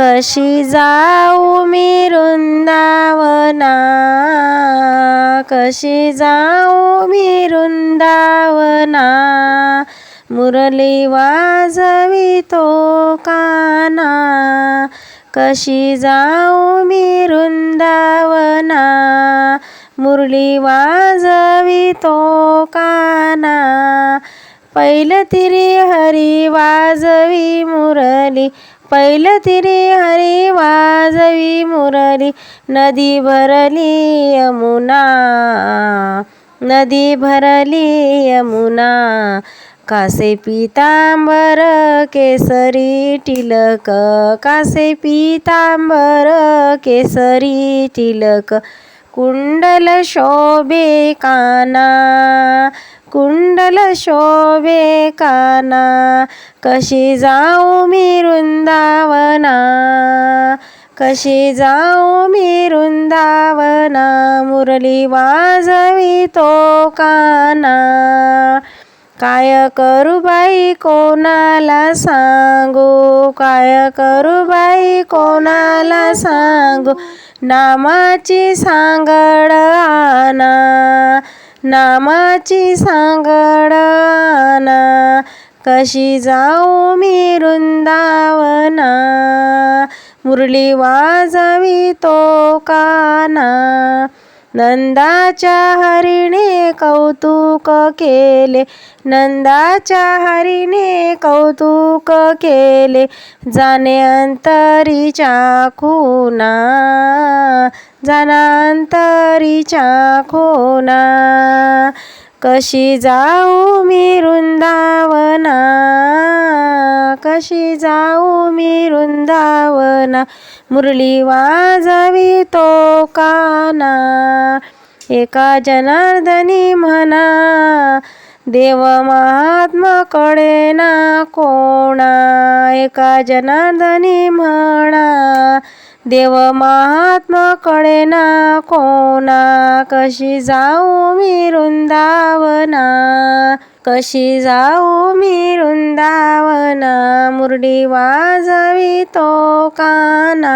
कशी जाऊ मी वृंदावना? कशी जाऊ मी वृंदावना? मुरली वाजवितो काना. कशी जाऊ मी वृंदावना? मुरली वाजवितो काना. पैल तिरी हरी वाजवी मुरली पैल तिरी हरी वाजवी मुरली नदी भरली यमुना नदी भरली यमुना कासे पितांबर केसरी टिलक कासे पितांबर केसरी टिलक कुंडल शोभे काना कुंडल शोभे काना कशी जाऊ मी वृंदावना कशी जाऊ मी वृंदावना मुरली वाजवितो काना. काय करू बाई कोणाला सांगू काय करू बाई कोणाला सांगू नामाची सांगड आना नामाची सांगडाना कशी जाऊ मी वृंदावना मुरली वाजवितो काना. नंदाच्या हरीने कौतुक केले. नंदाच्या हरीने कौतुक केले. जाणे अंतरीच्या खुना जाणांतरीच्या खुना. कशी जाऊ मी वृंदावना? कशी जाऊ मी वृंदावना? मुरली वाजवितो काना. एका जनार्दनी म्हणा देव महात्माकडे ना कोणा. एका जनार्दनी म्हणा देव महात्माकडे ना कोणा कशी जाऊ मी वृंदावना कशी जाऊ मी वृंदावना मुरडी वाजवितो काना.